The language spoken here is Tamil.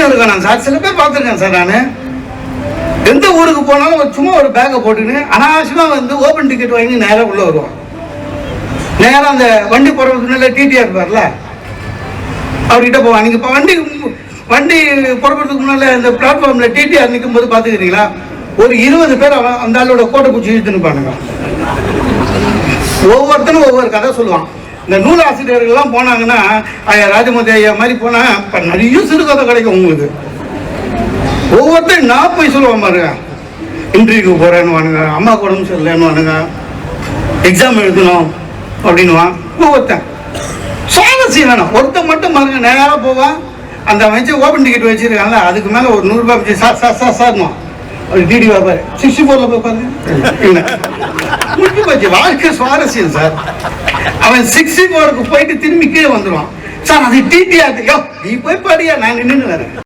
படிச்சுன்னு நான். சார் சில பேர் பார்த்துருக்கேன் சார் நான். எந்த ஊருக்கு போனாலும் ஒரு சும்மா ஒரு பேக்கை போட்டுன்னு அனாவசியமாக வந்து ஓப்பன் டிக்கெட் வாங்கி நேராக உள்ளே வருவான் நேராக அந்த வண்டி போகிறதுக்கு முன்னாடி டிடிஆர் இருப்பார்ல. அவர்கிட்ட போவான் நீங்கள் இப்போ வண்டி வண்டி புறப்படுறதுக்கு முன்னால் இந்த பிளாட்ஃபார்மில் டிடிஆர் நிற்கும் போது பார்த்துக்கிறீங்களா? ஒரு இருபது பேர் அவன் அந்த ஆளோட கோட்டை பிடிச்சி இழுத்துன்னு பாருங்க ஒவ்வொருத்தனும் ஒவ்வொரு கதை சொல்லுவான். இந்த நூலாசிரியர்கள்லாம் போனாங்கன்னா ஐயா ராஜமூர்த்தி ஐயா மாதிரி போனால் இப்போ நிறைய சிறுகதை கிடைக்கும் உங்களுக்கு. ஒவ்வொருத்தரும் நான் போய் சொல்லுவான் பாருங்க. இன்டர்வியூக்கு போகிறேன்னு வானுங்க அம்மா உடம்பு சரியில்லைன்னு வானுங்க எக்ஸாம் எழுதணும் அப்படின்னுவான். ஒவ்வொருத்தன். சுவாரஸ்யம் வேணும் ஒருத்தன் மட்டும் பாருங்க நேராக போவான் அந்த வச்சு ஓப்பன் டிக்கெட் வச்சிருக்காங்கல்ல அதுக்கு மேலே ஒரு நூறுரூபா வச்சு சார் சார் சார் சார்னுவான். ஒரு டிடி பார்ப்பாரு. சிக்ஸ்டி ஃபோரில் போய் பாருங்க. முடிஞ்சு போச்சு. வாழ்க்கை சுவாரஸ்யம் சார். அவன் சிக்ஸ்டி ஃபோருக்கு போயிட்டு திரும்பி கீழே வந்துடுவான் சார் அது டிடி ஆட்டு யோ நீ போய் பாடியா நான் நின்று வரேன்.